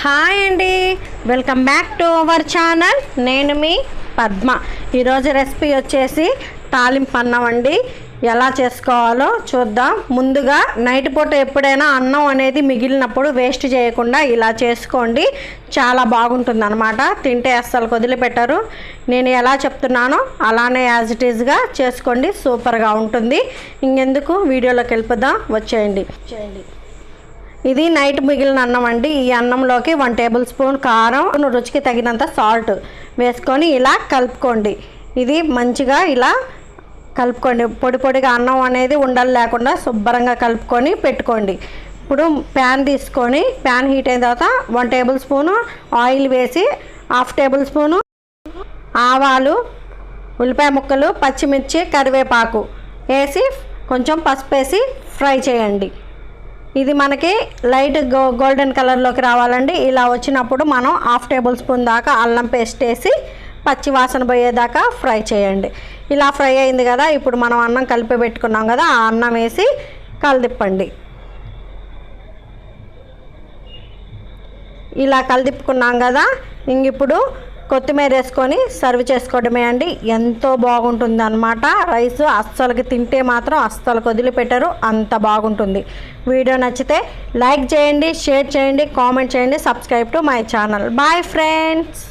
Hi అండి. Welcome back to our channel. నేను మీ పద్మ. ఈరోజు రెసిపీ వచ్చేసి తాలింపు అన్నం అండి. ఎలా చేసుకోవాలో చూద్దాం. ముందుగా నైట్ పూట ఎప్పుడైనా అన్నం అనేది మిగిలినప్పుడు వేస్ట్ చేయకుండా ఇలా చేసుకోండి. చాలా బాగుంటుంది అనమాట తింటే అస్సలు వదిలిపెట్టరు. నేను ఎలా చెప్తున్నానో అలానే యాజ్ ఇట్ ఈజ్గా చేసుకోండి. సూపర్గా ఉంటుంది. ఇంకెందుకు? వీడియోలోకి వెళ్ళిపోదాం. వచ్చేయండి. చేయండి ఇది నైట్ మిగిలిన అన్నం అండి. ఈ అన్నంలోకి వన్ టేబుల్ స్పూన్ కారం రుచికి తగినంత సాల్ట్ వేసుకొని ఇలా కలుపుకోండి. ఇది మంచిగా ఇలా కలుపుకోండి. పొడి పొడిగా అన్నం అనేది ఉండలు లేకుండా శుభ్రంగా కలుపుకొని పెట్టుకోండి. ఇప్పుడు ప్యాన్ తీసుకొని ప్యాన్ హీట్ అయిన తర్వాత వన్ టేబుల్ స్పూను ఆయిల్ వేసి హాఫ్ టేబుల్ స్పూను ఆవాలు ఉల్లిపాయ ముక్కలు పచ్చిమిర్చి కరివేపాకు వేసి కొంచెం పసుపు వేసి ఫ్రై చేయండి. ఇది మనకి లైట్ గో గోల్డెన్ కలర్లోకి రావాలండి. ఇలా వచ్చినప్పుడు మనం హాఫ్ టేబుల్ స్పూన్ దాకా అల్లం పేస్ట్ వేసి పచ్చి వాసన పోయేదాకా ఫ్రై చేయండి. ఇలా ఫ్రై అయింది కదా ఇప్పుడు మనం అన్నం కలిపి పెట్టుకున్నాం కదా ఆ అన్నం వేసి కలిదిప్పండి. ఇలా కలిదిప్పుకున్నాం కదా ఇంక ఇప్పుడు కొత్తిమీర వేసుకొని సర్వ్ చేసుకోవడమే అండి. ఎంతో బాగుంటుంది అనమాట రైస్ అస్సలకి తింటే మాత్రం అస్సలు వదిలిపెట్టరు. అంత బాగుంటుంది. వీడియో నచ్చితే లైక్ చేయండి షేర్ చేయండి కామెంట్ చేయండి subscribe to my channel. Bye friends!